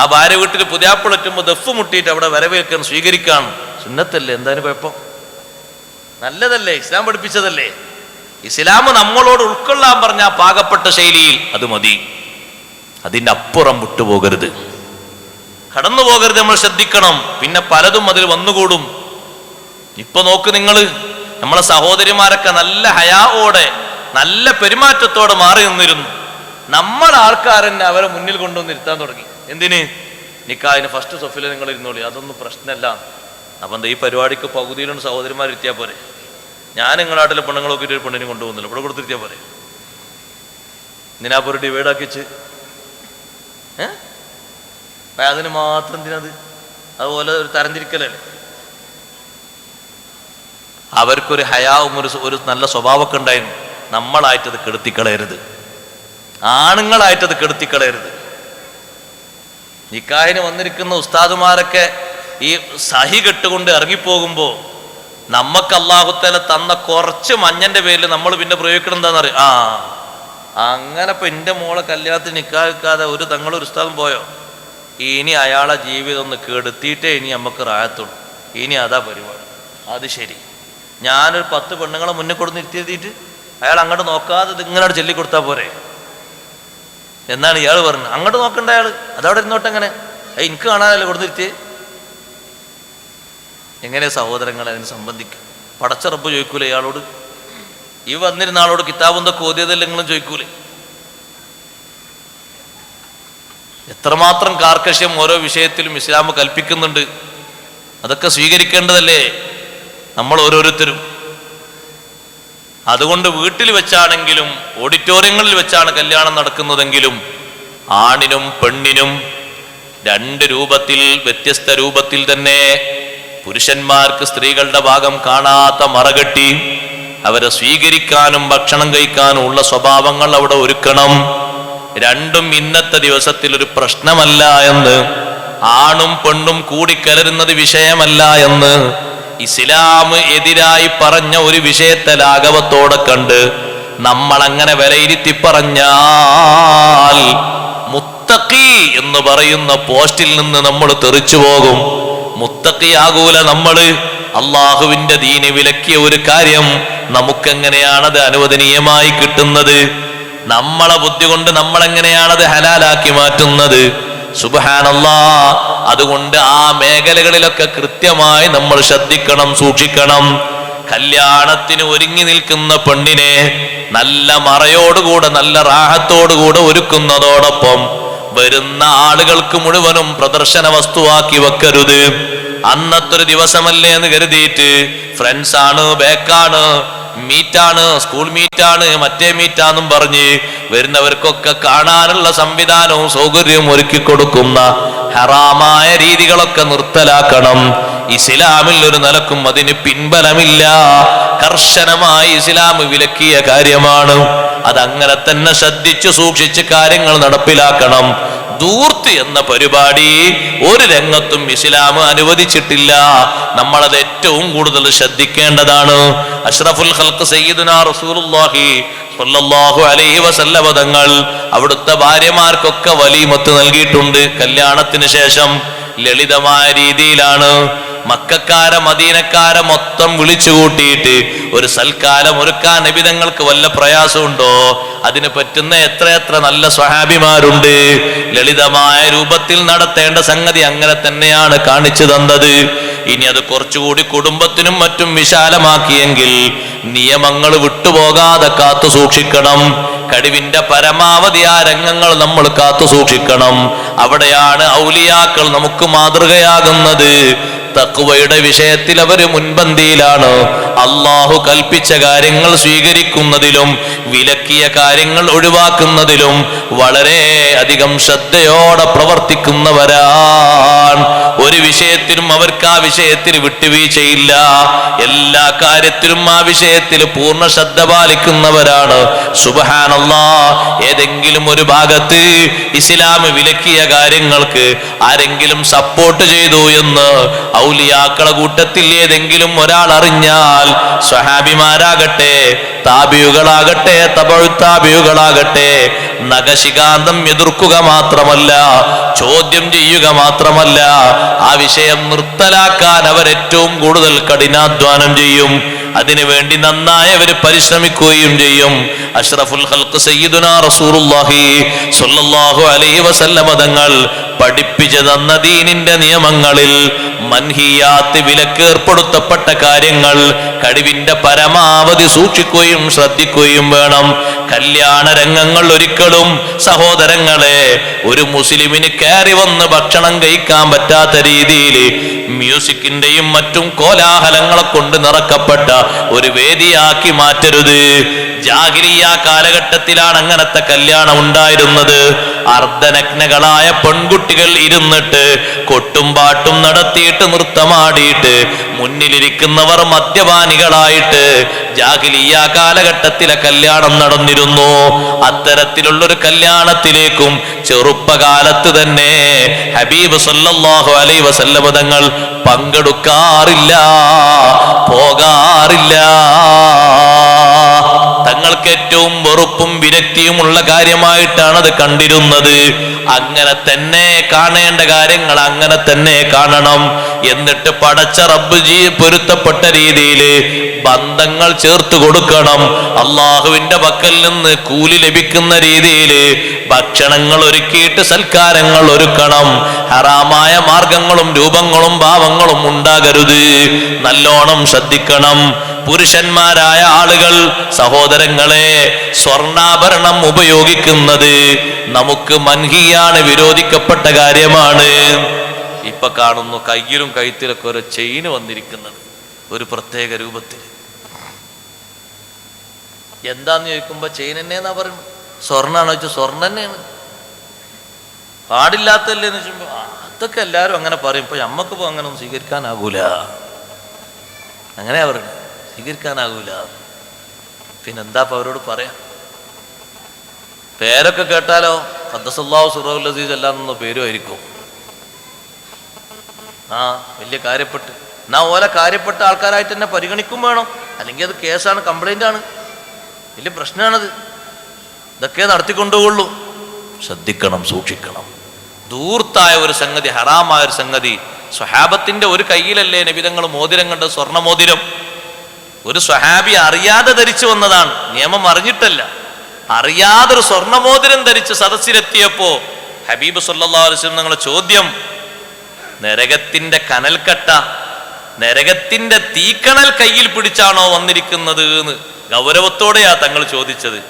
Speaker 1: ആ ഭാര്യ വീട്ടിൽ പുതിയാപ്പിളറ്റുമ്പോൾ ദഫ് മുട്ടിയിട്ട് അവിടെ വരവേൽക്കാൻ സ്വീകരിക്കാണ് സുന്നത്തല്ലേ എന്തായാലും കുഴപ്പം? നല്ലതല്ലേ ഇസ്ലാം പഠിപ്പിച്ചതല്ലേ? ഇസ്ലാം നമ്മളോട് ഉൾക്കൊള്ളാൻ പറഞ്ഞ ആ പാകപ്പെട്ട ശൈലിയിൽ അത് മതി. അതിന്റെ അപ്പുറം വിട്ടുപോകരുത് കടന്നു പോകരുത് നമ്മൾ ശ്രദ്ധിക്കണം. പിന്നെ പലതും അതിൽ വന്നുകൂടും. ഇപ്പൊ നോക്ക് നിങ്ങൾ നമ്മളെ സഹോദരിമാരൊക്കെ നല്ല ഹയാവോടെ നല്ല പെരുമാറ്റത്തോടെ മാറി നിന്നിരുന്നു. നമ്മൾ ആൾക്കാരെന്നെ അവരെ മുന്നിൽ കൊണ്ടുവന്ന് ഇരുത്താൻ തുടങ്ങി. എന്തിന്? നിക്കാതിന് ഫസ്റ്റ് സൊഫിൽ നിങ്ങൾ ഇരുന്നോളി. അതൊന്നും പ്രശ്നമല്ല. അപ്പം എന്താ ഈ പരിപാടിക്ക് പകുതിയിലും സഹോദരിമാർ ഇരുത്തിയാൽ പോരെ. ഞാൻ നിങ്ങളുടെ നാട്ടിലെ പെണ്ണുങ്ങളൊക്കെ ഒരു പെണ്ണിനെ കൊണ്ടുപോകുന്നില്ല. ഇവിടെ കൊടുത്തിരുത്തിയാൽ പോരെ. നിനാപ്പൊരു ഡിവൈഡാക്കിച്ച് ഏ? അതിന് മാത്രം എന്തിനത് അതുപോലെ ഒരു തരംതിരിക്കലല്ലേ? അവർക്കൊരു ഹയാവും ഒരു ഒരു നല്ല സ്വഭാവമൊക്കെ ഉണ്ടായിരുന്നു. നമ്മളായിട്ടത് കെടുത്തിക്കളയരുത്. ആണുങ്ങളായിട്ടത് കെടുത്തിക്കളയരുത്. നിക്കാഹിന് വന്നിരിക്കുന്ന ഉസ്താദുമാരൊക്കെ ഈ സഹി കെട്ടുകൊണ്ട് ഇറങ്ങിപ്പോകുമ്പോൾ നമുക്ക് അള്ളാഹുത്തല തന്ന കുറച്ച് മഞ്ഞന്റെ പേരിൽ നമ്മൾ പിന്നെ പ്രയോഗിക്കണം എന്താണെന്നറിയാം ആ അങ്ങനെ ഇപ്പൊ എന്റെ മോളെ കല്യാണത്തിന് നിക്കാതെ ഒരു തങ്ങളൊരു സ്ഥലം പോയോ? ഇനി അയാളെ ജീവിതം ഒന്ന് കെടുത്തിയിട്ടേ ഇനി നമുക്ക് റായത്തുള്ളൂ. ഇനി അതാ പരിപാടി. അത് ശരി. ഞാനൊരു പത്ത് പെണ്ണുങ്ങളെ മുന്നിൽ കൊടുത്ത് ഇരുത്തിയിരുത്തിയിട്ട് അയാൾ അങ്ങോട്ട് നോക്കാതെ ഇത് ഇങ്ങനെ ചൊല്ലിക്കൊടുത്താൽ പോരെ. എന്നാണ് ഇയാൾ പറഞ്ഞത്. അങ്ങോട്ട് നോക്കണ്ട അയാൾ. അതവിടെ ഇരുന്നോട്ടെ അങ്ങനെ. എനിക്ക് കാണാനല്ലേ കൊടുത്തിരുത്തിയേ എങ്ങനെ സഹോദരങ്ങൾ അതിന് സംബന്ധിക്കും? പടച്ചറപ്പ് ചോദിക്കൂലേ ഇയാളോട്? ഈ വന്നിരുന്ന ആളോട് കിതാബ് എന്തൊക്കെ ഓതിയതല്ലെങ്കിലും ചോദിക്കൂലേ? എത്രമാത്രം കാർക്കശ്യം ഓരോ വിഷയത്തിലും ഇസ്ലാം കൽപ്പിക്കുന്നുണ്ട്. അതൊക്കെ സ്വീകരിക്കേണ്ടതല്ലേ? നമ്മൾ ഓരോരുത്തരും. അതുകൊണ്ട് വീട്ടിൽ വെച്ചാണെങ്കിലും ഓഡിറ്റോറിയങ്ങളിൽ വെച്ചാണ് കല്യാണം നടക്കുന്നതെങ്കിലും ആണിനും പെണ്ണിനും രണ്ട് രൂപത്തിൽ വ്യത്യസ്ത രൂപത്തിൽ തന്നെ പുരുഷന്മാർക്ക് സ്ത്രീകളുടെ ഭാഗം കാണാത്ത മറകെട്ടി അവരെ സ്വീകരിക്കാനും ഭക്ഷണം കഴിക്കാനും ഉള്ള സ്വഭാവങ്ങൾ അവിടെ ഒരുക്കണം. രണ്ടും ഇന്നത്തെ ദിവസത്തിൽ ഒരു പ്രശ്നമല്ല എന്ന് ആണും പെണ്ണും കൂടിക്കലരുന്നത് വിഷയമല്ല എന്ന് ഇസ്ലാം എതിരായി പറഞ്ഞ ഒരു വിഷയത്തെ ലാഘവത്തോടെ കണ്ട് നമ്മൾ അങ്ങനെ വിലയിരുത്തി പറഞ്ഞാൽ മുത്തക്കി എന്ന് പറയുന്ന പോസ്റ്റിൽ നിന്ന് നമ്മൾ തെറിച്ചു പോകും. മുത്തക്കിയാകൂല നമ്മൾ. അള്ളാഹുവിന്റെ ദീന് വിലക്കിയ ഒരു കാര്യം നമുക്കെങ്ങനെയാണത് അനുവദനീയമായി കിട്ടുന്നത്? നമ്മളെ ബുദ്ധി കൊണ്ട് നമ്മളെങ്ങനെയാണത് ഹലാലാക്കി മാറ്റുന്നത്? സുബഹാനല്ലാ അതുകൊണ്ട് ആ മേഖലകളിലൊക്കെ കൃത്യമായി നമ്മൾ ശ്രദ്ധിക്കണം സൂക്ഷിക്കണം. കല്യാണത്തിന് ഒരുങ്ങി നിൽക്കുന്ന പെണ്ണിനെ നല്ല മറയോടുകൂടെ നല്ല റാഹത്തോടുകൂടെ ഒരുക്കുന്നതോടൊപ്പം വരുന്ന ആളുകൾക്ക് മുഴുവനും പ്രദർശന വസ്തുവാക്കി വെക്കരുത്. അന്നത്തൊരു ദിവസമല്ലേ എന്ന് കരുതിയിട്ട് ഫ്രണ്ട്സ് ആണ് ബേക്കാണ് മീറ്റാണ് സ്കൂൾ മീറ്റാണ് മറ്റേ മീറ്റാന്നും പറഞ്ഞ് വരുന്നവർക്കൊക്കെ കാണാനുള്ള സംവിധാനവും സൗകര്യവും ഒരുക്കി കൊടുക്കുന്ന ഹറാമായ രീതികളൊക്കെ നിർത്തലാക്കണം. ഇസ്ലാമിൽ ഒരു നിലക്കും അതിന് പിൻബലമില്ല. കർശനമായി ഇസ്ലാം വിലക്കിയ കാര്യമാണ്. അതങ്ങനെ തന്നെ ശ്രദ്ധിച്ചു സൂക്ഷിച്ച് കാര്യങ്ങൾ നടപ്പിലാക്കണം. ദൂർത്ത് എന്ന പരിപാടി ഒരു രംഗത്തും ഇസ്ലാം അനുവദിച്ചിട്ടില്ല. നമ്മളത് ഏറ്റവും കൂടുതൽ ശ്രദ്ധിക്കേണ്ടതാണ്. അഷ്റഫുൽ ഹൽക്ക് സയ്യിദുന സ്വല്ലല്ലാഹു അലൈഹി വസല്ലമ തങ്ങൾ അവിടുത്തെ ഭാര്യമാർക്കൊക്കെ വലീമത്ത് നൽകിയിട്ടുണ്ട്. കല്യാണത്തിന് ശേഷം ലളിതമായ രീതിയിലാണ് മക്കാരെ മദീനക്കാരെ മൊത്തം വിളിച്ചു കൂട്ടിയിട്ട് ഒരു സൽക്കാലം ഒരുക്കാൻ നബിതങ്ങൾക്ക് വല്ല പ്രയാസമുണ്ടോ? അതിന് പറ്റുന്ന എത്രയെത്ര നല്ല സ്വഹാബിമാരുണ്ട്. ലളിതമായ രൂപത്തിൽ നടത്തേണ്ട സംഗതി അങ്ങനെ തന്നെയാണ് കാണിച്ചു തന്നത്. ഇനി അത് കുറച്ചുകൂടി കുടുംബത്തിനും മറ്റും വിശാലമാക്കിയെങ്കിൽ നിയമങ്ങൾ വിട്ടുപോകാതെ കാത്തു സൂക്ഷിക്കണം. കഴിവിന്റെ പരമാവധി ആ രംഗങ്ങൾ നമ്മൾ കാത്തു സൂക്ഷിക്കണം. അവിടെയാണ് ഔലിയാക്കൾ നമുക്ക് മാതൃകയാകുന്നത്. തക്കുവയുടെ വിഷയത്തിൽ അവർ മുൻപന്തിയിലാണ്. അള്ളാഹു കൽപ്പിച്ച കാര്യങ്ങൾ സ്വീകരിക്കുന്നതിലും വിലക്കിയ കാര്യങ്ങൾ ഒഴിവാക്കുന്നതിലും വളരെ അധികം ശ്രദ്ധയോടെ പ്രവർത്തിക്കുന്നവരാണ്. ഒരു വിഷയത്തിനും അവർക്ക് ആ വിഷയത്തിൽ വിട്ടുവീഴ്ചയില്ല. എല്ലാ കാര്യത്തിലും ആ വിഷയത്തിൽ പൂർണ ശ്രദ്ധ പാലിക്കുന്നവരാണ്. സുബഹാനല്ലാ ഏതെങ്കിലും ഒരു ഭാഗത്ത് ഇസ്ലാം വിലക്കിയ കാര്യങ്ങൾക്ക് ആരെങ്കിലും സപ്പോർട്ട് ചെയ്തു എന്ന് ഔലിയാക്കളെ കൂട്ടത്തിൽ ഏതെങ്കിലും ഒരാൾ അറിഞ്ഞാൽ സ്വഹാബിമാരാകട്ടെ താബിയുകളാകട്ടെ തപഴുത്താബിയുകളാകട്ടെ നഖശികാന്തം എതിർക്കുക മാത്രമല്ല ചോദ്യം ചെയ്യുക മാത്രമല്ല ആ വിഷയം നിർത്തലാക്കാൻ അവർ ഏറ്റവും കൂടുതൽ കഠിനാധ്വാനം ചെയ്യും. അതിനുവേണ്ടി നന്നായി അവർ പരിശ്രമിക്കുകയും ചെയ്യും. അഷ്റഫുൽ ഹൽക്ക് സയ്യിദുനാ റസൂലുള്ളാഹി സ്വല്ലല്ലാഹു അലൈഹി വസല്ലമ തങ്ങൾ പഠിപ്പിച്ചു തന്ന ദീനിന്റെ നിയമങ്ങളിൽ മൻഹിയാത്ത് വിലക്കേർപ്പെടുത്തപ്പെട്ട കാര്യങ്ങൾ കഴിവിന്റെ പരമാവധി സൂക്ഷിക്കുകയും ശ്രദ്ധിക്കുകയും വേണം. കല്യാണ രംഗങ്ങൾ ഒരിക്കലും സഹോദരങ്ങളെ ഒരു മുസ്ലിമിന് കയറി വന്ന് ഭക്ഷണം കഴിക്കാൻ പറ്റാത്ത രീതിയിൽ മ്യൂസിക്കിന്റെയും മറ്റും കോലാഹലങ്ങളെ കൊണ്ട് നിറക്കപ്പെട്ട ഒരു വേദിയാക്കി മാറ്റരുത്. ജാഗിരിയ കാലഘട്ടത്തിലാണ് അങ്ങനത്തെ കല്യാണം ഉണ്ടായിരുന്നത്. അർദ്ധനഗ്നകളായ പെൺകുട്ടികൾ ഇരുന്നിട്ട് കൊട്ടും പാട്ടും നടത്തിയിട്ട് നൃത്തമാടിയിട്ട് മുന്നിലിരിക്കുന്നവർ മദ്യപാനികളായിട്ട് ജാഹിലിയ കാലഘട്ടത്തിലെ കല്യാണം നടന്നിരുന്നു. അത്തരത്തിലുള്ളൊരു കല്യാണത്തിലേക്കും ചെറുപ്പകാലത്ത് തന്നെ ഹബീബ് സല്ലാഹു അലൈഹി വസല്ലമ തങ്ങൾ പങ്കെടുക്കാറില്ല പോകാറില്ല. തങ്ങൾക്ക് ഏറ്റവും വെറുപ്പും വിരക്തിയുമുള്ള കാര്യമായിട്ടാണ് അത് കണ്ടിരുന്നത്. അങ്ങനെ തന്നെ കാണേണ്ട കാര്യങ്ങൾ അങ്ങനെ തന്നെ കാണണം. എന്നിട്ട് പടച്ച റബ്ബ് ജീ പൊരുത്തപ്പെട്ട രീതിയിൽ ബന്ധങ്ങൾ ചേർത്ത് കൊടുക്കണം. അള്ളാഹുവിന്റെ പക്കൽ നിന്ന് കൂലി ലഭിക്കുന്ന രീതിയിൽ ഭക്ഷണങ്ങൾ ഒരുക്കിയിട്ട് സൽക്കാരങ്ങൾ ഒരുക്കണം. ഹറാമായ മാർഗങ്ങളും രൂപങ്ങളും ഭാവങ്ങളും ഉണ്ടാകരുത്. നല്ലോണം ശ്രദ്ധിക്കണം. പുരുഷന്മാരായ ആളുകൾ സഹോദരങ്ങളെ സ്വർണാഭരണം ഉപയോഗിക്കുന്നത് നമുക്ക് മൻഹിയാണ് വിരോധിക്കപ്പെട്ട കാര്യമാണ്. ഇപ്പൊ കാണുന്നു കയ്യിലും കഴുത്തിലൊക്കെ ഒരു ചെയിന് വന്നിരിക്കുന്നത് ഒരു പ്രത്യേക രൂപത്തിൽ. എന്താന്ന് ചോദിക്കുമ്പോ ചെയിൻ തന്നെയെന്നാ പറയുന്നത്. സ്വർണാണോ വെച്ചാൽ സ്വർണ തന്നെയാണ്. പാടില്ലാത്തല്ലേ എന്ന് വെച്ചുമ്പോ അതൊക്കെ എല്ലാവരും അങ്ങനെ പറയും. ഇപ്പൊ നമ്മക്കിപ്പോ അങ്ങനെ ഒന്നും സ്വീകരിക്കാനാകൂല. അങ്ങനെയാ പറയുന്നത്. സ്വീകരിക്കാനാകൂല. പിന്നെന്താ അപ്പം അവരോട് പറയാ? പേരൊക്കെ കേട്ടാലോ? ഖദ്ദസല്ലാഹു സുറീസ് അസീസ് പേരുമായിരിക്കും ആ വലിയ കാര്യപ്പെട്ട്. എന്നാ ഓലെ കാര്യപ്പെട്ട ആൾക്കാരായിട്ട് തന്നെ പരിഗണിക്കും വേണം. അല്ലെങ്കിൽ അത് കേസാണ് കംപ്ലൈന്റ് ആണ് വലിയ പ്രശ്നമാണത്. ഇതൊക്കെ നടത്തിക്കൊണ്ടുപോകുള്ളൂ ശ്രദ്ധിക്കണം സൂക്ഷിക്കണം. ദൂർത്തായ ഒരു സംഗതി ഹറാമായ ഒരു സംഗതി. സ്വഹാബത്തിന്റെ ഒരു കയ്യിലല്ലേ നബിതങ്ങൾ മോതിരം കണ്ട് സ്വർണ മോതിരം. ഒരു സ്വഹാബി അറിയാതെ ധരിച്ചു വന്നതാണ്. നിയമം അറിഞ്ഞിട്ടല്ല. അറിയാതെ ഒരു സ്വർണമോതിരം ധരിച്ച് സദസ്സിലെത്തിയപ്പോ ഹബീബ് സല്ലാ അലുസ്ലം ചോദ്യം നരകത്തിന്റെ കനൽക്കട്ട നരകത്തിന്റെ തീക്കണൽ കയ്യിൽ പിടിച്ചാണോ വന്നിരിക്കുന്നത് എന്ന് ഗൗരവത്തോടെയാ തങ്ങൾ ചോദിച്ചത്.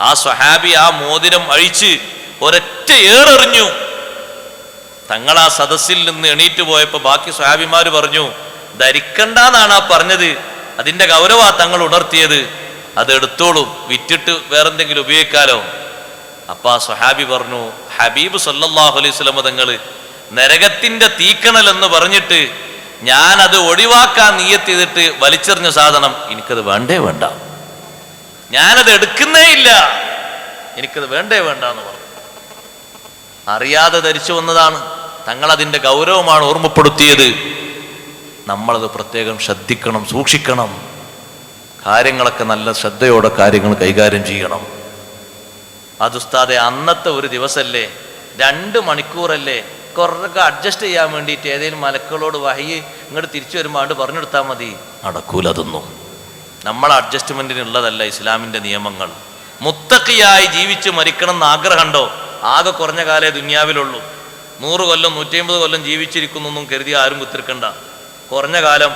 Speaker 1: ആ സ്വഹാബി ആ മോതിരം അഴിച്ച് ഒരൊറ്റ ഏറെറിഞ്ഞു. തങ്ങൾ ആ സദസ്സിൽ നിന്ന് എണീറ്റ് പോയപ്പോ ബാക്കി സ്വഹാബിമാര് പറഞ്ഞു ധരിക്കണ്ടെന്നാണ് ആ പറഞ്ഞത്. അതിന്റെ ഗൗരവ തങ്ങൾ ഉണർത്തിയത് അത് എടുത്തോളും വിറ്റിട്ട് വേറെന്തെങ്കിലും ഉപയോഗിക്കാലോ? അപ്പൊ ആ സുഹാബി പറഞ്ഞു ഹബീബ് സല്ലാഹു അലൈഹി സ്വലമ തങ്ങൾ നരകത്തിന്റെ തീക്കണൽ എന്ന് പറഞ്ഞിട്ട് ഞാൻ അത് ഒഴിവാക്കാൻ നീയത്ത് ചെയ്തിട്ട് വലിച്ചെറിഞ്ഞ സാധനം എനിക്കത് വേണ്ടേ വേണ്ട. ഞാനത് എടുക്കുന്നേ ഇല്ല. എനിക്കത് വേണ്ടേ വേണ്ട എന്ന് പറഞ്ഞു. അറിയാതെ ധരിച്ചു വന്നതാണ്. തങ്ങൾ അതിന്റെ ഗൗരവമാണ് ഓർമ്മപ്പെടുത്തിയത്. നമ്മളത് പ്രത്യേകം ശ്രദ്ധിക്കണം സൂക്ഷിക്കണം. കാര്യങ്ങളൊക്കെ നല്ല ശ്രദ്ധയോടെ കാര്യങ്ങൾ കൈകാര്യം ചെയ്യണം. അതുസ്താതെ അന്നത്തെ ഒരു ദിവസമല്ലേ രണ്ട് മണിക്കൂറല്ലേ? കുറച്ചൊക്കെ അഡ്ജസ്റ്റ് ചെയ്യാൻ വേണ്ടിയിട്ട് ഏതെങ്കിലും മലക്കുകളോട് വഹി ഇങ്ങോട്ട് തിരിച്ചു വരുമ്പോൾ അങ്ങോട്ട് പറഞ്ഞെടുത്താൽ മതി. നടക്കൂല അതൊന്നും. നമ്മൾ അഡ്ജസ്റ്റ്മെന്റിനുള്ളതല്ല ഇസ്ലാമിന്റെ നിയമങ്ങൾ. മുത്തക്കിയായി ജീവിച്ച് മരിക്കണം എന്ന് ആഗ്രഹമുണ്ടോ ആകെ കുറഞ്ഞ കാലേ ദുന്യാവിലുള്ളൂ. നൂറ് കൊല്ലം നൂറ്റി കൊല്ലം ജീവിച്ചിരിക്കുന്നൊന്നും കരുതി ആരും കുത്തിരിക്കണ്ട. കുറഞ്ഞ കാലം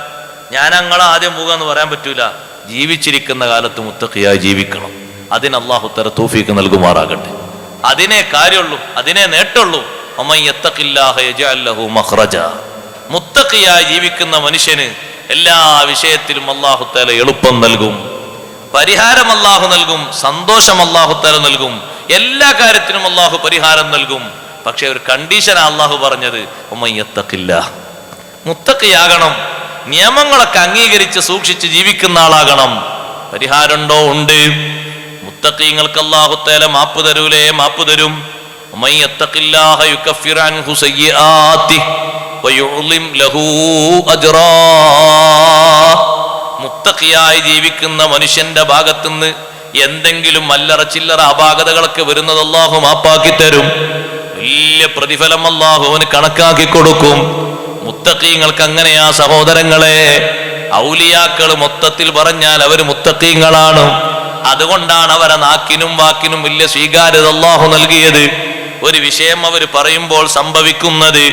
Speaker 1: ഞാൻ അങ്ങളെ ആദ്യം എന്ന് പറയാൻ പറ്റൂല. ജീവിച്ചിരിക്കുന്ന കാലത്ത് മുത്തക്കിയായി ജീവിക്കണം. അതിന് അള്ളാഹുത്തര തൂഫീക്ക് നൽകുമാറാകട്ടെ. അതിനെ കാര്യമുള്ളൂ അതിനെ നേട്ടുള്ളൂ മുത്തക്കിയായി ജീവിക്കുന്ന മനുഷ്യന് എല്ലാ വിഷയത്തിലും അള്ളാഹുത്തല എളുപ്പം നൽകും. പരിഹാരം അള്ളാഹു നൽകും സന്തോഷം അള്ളാഹുത്തല നൽകും എല്ലാ കാര്യത്തിനും അള്ളാഹു പരിഹാരം നൽകും. പക്ഷെ ഒരു കണ്ടീഷനാണ് അള്ളാഹു പറഞ്ഞത് ഉമ്മയ്യത്തക്കില്ല മുത്തക്കയാകണം. നിയമങ്ങളൊക്കെ അംഗീകരിച്ച് സൂക്ഷിച്ച് ജീവിക്കുന്ന ആളാകണം. പരിഹാരമുണ്ടോ? ഉണ്ട്. മുത്തക്കീങ്ങൾക്ക് അള്ളാഹുത്തേല മാപ്പ് തരൂലേ? മാപ്പ് തരും. മുത്തക്കിയായി ജീവിക്കുന്ന മനുഷ്യന്റെ ഭാഗത്തുനിന്ന് എന്തെങ്കിലും അല്ലറ ചില്ലറ അപാകതകളൊക്കെ വരുന്നത് അള്ളാഹു മാപ്പാക്കി തരും. വലിയ പ്രതിഫലം അള്ളാഹുവിന് കണക്കാക്കി കൊടുക്കും. മുത്തക്കീങ്ങൾക്ക് അങ്ങനെയാ സഹോദരങ്ങളെ. ഔലിയാക്കൾ മൊത്തത്തിൽ പറഞ്ഞാൽ അവർ മുത്തക്കീങ്ങളാണ് അതുകൊണ്ടാണ് അവരെ നാക്കിനും വാക്കിനും വലിയ സ്വീകാര്യത അള്ളാഹു നൽകിയത്. ഒരു വിഷയം അവർ പറയുമ്പോൾ സംഭവിക്കുന്നത്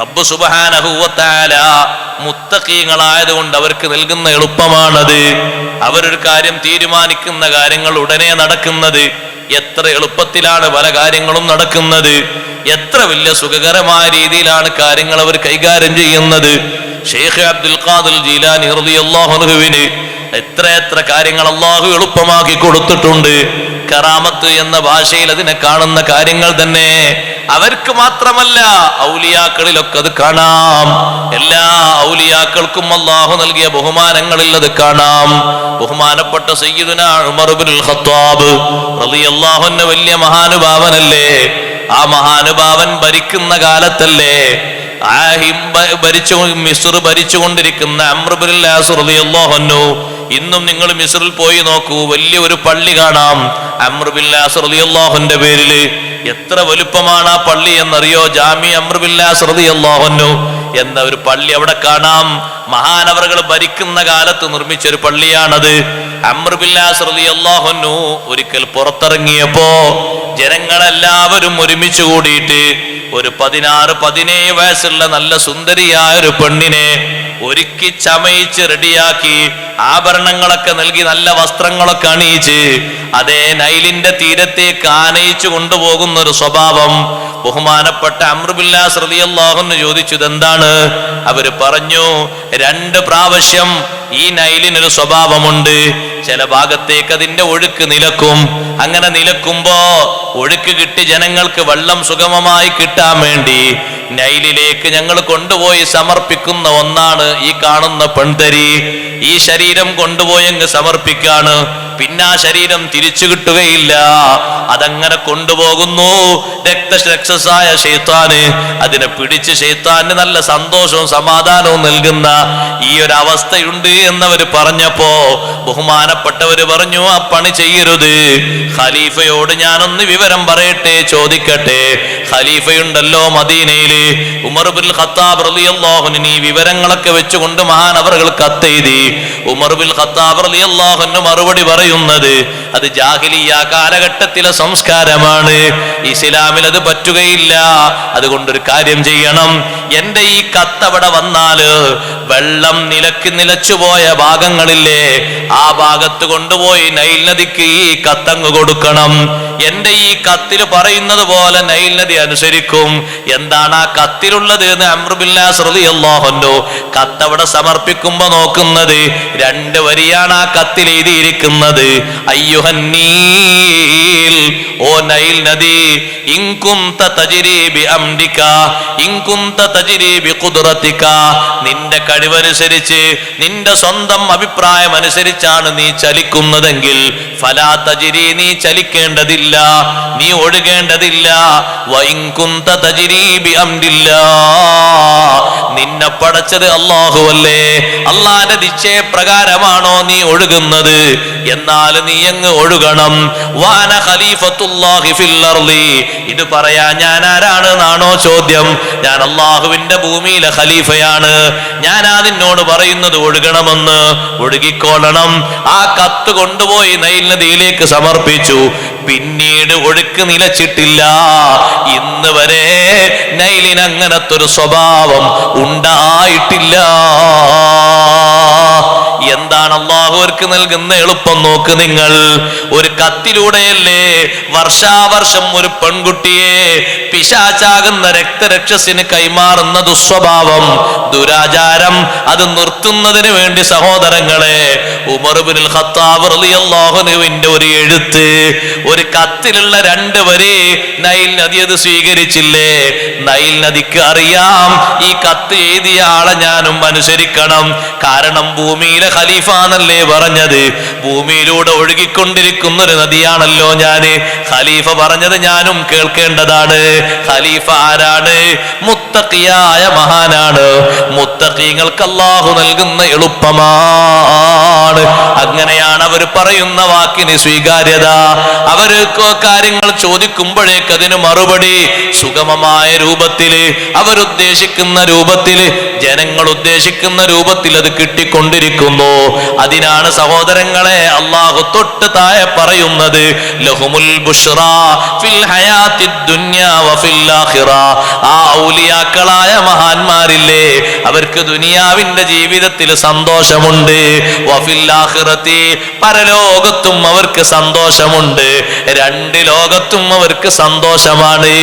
Speaker 1: റബ്ബ് സുബഹാനഹുവത്താല മുത്തക്കീങ്ങളായതുകൊണ്ട് അവർക്ക് നൽകുന്ന എളുപ്പമാണത്. അവരൊരു കാര്യം തീരുമാനിക്കുന്ന കാര്യങ്ങൾ ഉടനെ നടക്കുന്നത്. എത്ര എളുപ്പത്തിലാണ് പല കാര്യങ്ങളും നടക്കുന്നത്. എത്ര വലിയ സുഖകരമായ രീതിയിലാണ് കാര്യങ്ങൾ അവർ കൈകാര്യം ചെയ്യുന്നത്. ഷെയ്ഖ് അബ്ദുൽ ഖാദുൽ ജീലാനി റളിയല്ലാഹു അള്ളാഹുവിന് എത്ര എത്ര കാര്യങ്ങൾ അള്ളാഹു എളുപ്പമാക്കി കൊടുത്തിട്ടുണ്ട്. കറാമത്ത് എന്ന ഭാഷയിൽ അതിനെ കാണുന്ന കാര്യങ്ങൾ തന്നെ. അവർക്ക് മാത്രമല്ല ഔലിയാക്കളിലൊക്കെ അത് കാണാം. എല്ലാ ഔലിയാക്കൾക്കും അള്ളാഹു നൽകിയ ബഹുമാനങ്ങളിൽ അത് കാണാം. ബഹുമാനപ്പെട്ട സയ്യിദുന ഖത്താബ് വലിയ മഹാനുഭാവനല്ലേ? ആ മഹാനുഭാവൻ ഭരിക്കുന്ന കാലത്തല്ലേ? ആ ഹിം ഭരിച്ചു മിസ്ർ ഭരിച്ചുകൊണ്ടിരിക്കുന്ന റളിയല്ലാഹു അൻഹു ഇന്നും നിങ്ങൾ മിസ്രിൽ പോയി നോക്കൂ. വലിയ ഒരു പള്ളി കാണാം. അമ്രുബില്ലാഹുന്റെ പേരിൽ. എത്ര വലുപ്പമാണ് ആ പള്ളി എന്നറിയോ? ജാമി അമ്രുബില്ലാഹുന്നു എന്ന ഒരു പള്ളി അവിടെ കാണാം. മഹാനവറുകൾ ഭരിക്കുന്ന കാലത്ത് നിർമ്മിച്ച ഒരു പള്ളിയാണത് അമ്രുബില്ലാഹുന്നു ഒരിക്കൽ പുറത്തിറങ്ങിയപ്പോ ജനങ്ങളെല്ലാവരും ഒരുമിച്ച് കൂടിയിട്ട് ഒരു പതിനാറ് പതിനേഴ് വയസ്സുള്ള നല്ല സുന്ദരിയായ ഒരു പെണ്ണിനെ ഒരുക്കി ചമയിച്ച് റെഡിയാക്കി ആഭരണങ്ങളൊക്കെ നൽകി നല്ല വസ്ത്രങ്ങളൊക്കെ അണിയിച്ച് അതേ നൈലിന്റെ തീരത്തേക്ക് ആനയിച്ചു കൊണ്ടുപോകുന്ന ഒരു സ്വഭാവം ബഹുമാനപ്പെട്ട അമ്രുബില്ലാസ് റളിയല്ലാഹുന്ന് ചോദിച്ചത് എന്താണ്? അവർ പറഞ്ഞു രണ്ട് പ്രാവശ്യം ഈ നൈലിനൊരു സ്വഭാവമുണ്ട്. ചില ഭാഗത്തേക്ക് അതിന്റെ ഒഴുക്ക് നിലക്കും. അങ്ങനെ നിലക്കുമ്പോ ഒഴുക്ക് കിട്ടി ജനങ്ങൾക്ക് വെള്ളം സുഗമമായി കിട്ടാൻ വേണ്ടി നൈലിലേക്ക് ഞങ്ങൾ കൊണ്ടുപോയി സമർപ്പിക്കുന്ന ഒന്നാണ് ഈ കാണുന്ന പെൺതരി. ഈ ശരീരം കൊണ്ടുപോയി അങ്ങ് സമർപ്പിക്കാണ്. പിന്നെ ആ ശരീരം തിരിച്ചു കിട്ടുകയില്ല. അതങ്ങനെ കൊണ്ടുപോകുന്നു. രക്ത രക്ഷസായ ഷെയ്ത്താന് അതിനെ പിടിച്ച് ഷെയ്ത്താന് നല്ല സന്തോഷവും സമാധാനവും നൽകുന്ന ഈ ഒരു അവസ്ഥയുണ്ട് എന്നവർ പറഞ്ഞപ്പോ ബഹുമാനപ്പെട്ടവര് പറഞ്ഞു ആ പണി ചെയ്യരുത്. ഖലീഫയോട് ഞാനൊന്ന് വിവരം പറയട്ടെ ചോദിക്കട്ടെ. ഖലീഫയുണ്ടല്ലോ മദീനയിൽ. ഉമർബുൽ ഖത്താബ് റളിയല്ലാഹുവിന് ഈ വിവരങ്ങളൊക്കെ വെച്ചുകൊണ്ട് മഹാനവറുകൾ കത്തെഴുതി. ഉമർബുൽ ഖത്താബ് റളിയല്ലാഹുവിന് മറുപടി പറയുന്നത് അത് ജാഹിലിയ കാലഘട്ടത്തിലെ സംസ്കാരമാണ്. ഇസ്ലാമിൽ അത് പറ്റുകയില്ല. അതുകൊണ്ടൊരു കാര്യം ചെയ്യണം. എന്റെ ഈ കത്തവിടെ വന്നാൽ വെള്ളം നിലയ്ക്ക് നിലച്ചുപോയ ഭാഗങ്ങളില്ലേ ആ ഭാഗത്ത് കൊണ്ടുപോയി നൈൽ നദിക്ക് ഈ കത്തങ്ങ് കൊടുക്കണം. എന്റെ ഈ കത്തിൽ പറയുന്നത് പോലെ നൈൽ നദി അനുസരിക്കും. എന്താണ് ആ കത്തിലുള്ളത് എന്ന് അമ്രുബില്ലാഹുണ്ടോ കത്തവിടെ സമർപ്പിക്കുമ്പോ നോക്കുന്നത് രണ്ട് വരിയാണ് ആ കത്തിൽ എഴുതിയിരിക്കുന്നത്. അയ്യുഹന്നീൽ ഓ നൈൽ നദി ഇൻകുന്ത തജിരി ബി അംരിക ഇൻകുന്ത തജിരി ബി നിന്റെ കഴിവനുസരിച്ച് നിന്റെ സ്വന്തം അഭിപ്രായം അനുസരിച്ചാണ് നീ ചലിക്കുന്നതെങ്കിൽ ഫലാ തജിരി നീ ചലിക്കേണ്ടതില്ല നീ ഒഴുകേണ്ടതില്ല വൈകുന്ത തജിരി അംരില്ല. നിന്നെ പടച്ചത് അള്ളാഹുവല്ലേ അള്ളാന്റെ നിശ്ചയപ്രകാരമാണോ നീ ഒഴുകുന്നത്? എന്നാൽ നീ അങ്ങ് ഒഴുകണം. വാന ഖലീഫത്തുല്ലാഹി ഫിൽ ഇത് പറയാ ഞാൻ ആരാണ് ആരാണെന്നാണോ ചോദ്യം. ഞാൻ അള്ളാഹുവിന്റെ ഭൂമിയിലെ ഖലീഫയാണ്. ഞാൻ ആ നിന്നോട് പറയുന്നത് ഒഴുകണമെന്ന്. ഒഴുകിക്കോളണം ആ കത്ത് കൊണ്ടുപോയി നൈൽ നദിയിലേക്ക് സമർപ്പിച്ചു. പിന്നീട് ഒഴുക്ക് നിലച്ചിട്ടില്ല. ഇന്ന് വരെ നൈലിന് അങ്ങനത്തെ ഒരു സ്വഭാവം ഉണ്ടായിട്ടില്ല. അള്ളാഹുവർക്ക് നൽകുന്ന എളുപ്പം നോക്ക് നിങ്ങൾ. ഒരു കത്തിലൂടെയല്ലേ വർഷാവർഷം ഒരു പെൺകുട്ടിയെ പിശാചാകുന്ന രക്തരക്ഷസിന് കൈമാറുന്ന ദുസ്വഭാവം. ദുരാചാരം അത് നിർത്തുന്നതിന് വേണ്ടി സഹോദരങ്ങളെ ഉമർബിനിൽ ഖത്താബ് ഒരു എഴുത്ത് ഒരു കത്തിലുള്ള രണ്ട് വരി നൈൽ നദി അത് സ്വീകരിച്ചില്ലേ? നൈൽ നദിക്ക് അറിയാം ഈ കത്ത് എഴുതിയ ആളെ ഞാനും അനുസരിക്കണം. കാരണം ഭൂമിയിലെ ഖലീഫ എന്നല്ലേ പറഞ്ഞത് ഭൂമിയിലൂടെ ഒഴുകിക്കൊണ്ടിരിക്കുന്ന ഒരു നദിയാണല്ലോ ഞാൻ. ഖലീഫ പറഞ്ഞത് ഞാനും കേൾക്കേണ്ടതാണ്. ഖലീഫ ആരാണ്? മുത്തക്കിയായ മഹാനാണ്. മുത്തക്കീങ്ങൾക്ക് അള്ളാഹു നൽകുന്ന എളുപ്പമാണ്. അങ്ങനെയാണ് അവർ പറയുന്ന വാക്കിന് സ്വീകാര്യത. അവർ കാര്യങ്ങൾ ചോദിക്കുമ്പോഴേക്ക് അതിന് മറുപടി സുഗമമായ രൂപത്തിൽ അവരുദ്ദേശിക്കുന്ന രൂപത്തിൽ ജനങ്ങൾ ഉദ്ദേശിക്കുന്ന രൂപത്തിൽ അത് കിട്ടിക്കൊണ്ടിരിക്കുന്നു. അതിനാണ് സഹോദരങ്ങളെ? അള്ളാഹു തൊട്ട് താഴെ പറയുന്നത് ബുഷ്റ ഫിൽ വഫിൽ ആഖിറ. ആ ഔലിയാക്കളായ മഹാന്മാരില്ലേ അവർക്ക് ദുനിയാവിന്റെ ജീവിതത്തിൽ സന്തോഷമുണ്ട്. വഫിൽ ആഖിറത്തി പരലോകത്തും അവർക്ക് സന്തോഷമുണ്ട്. രണ്ട് ലോകത്തും അവർക്ക് സന്തോഷമാണ്.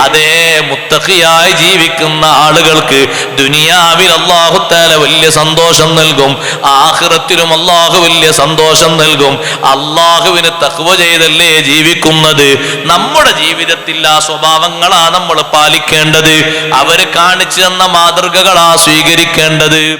Speaker 1: അതേ മുത്തഖിയായി ജീവിക്കുന്ന ആളുകൾക്ക് ദുനിയാവിൽ അള്ളാഹുത്താല വലിയ സന്തോഷം നൽകും. ആഖിറത്തിലും അള്ളാഹു വലിയ സന്തോഷം നൽകും. അള്ളാഹുവിന് തഖ്വ ചെയ്തല്ലേ ജീവിക്കുന്നത്? നമ്മുടെ ജീവിതത്തിൽ ആ സ്വഭാവങ്ങളാ നമ്മൾ പാലിക്കേണ്ടത്. അവർ കാണിച്ചു തന്ന മാതൃകകളാ സ്വീകരിക്കേണ്ടത്.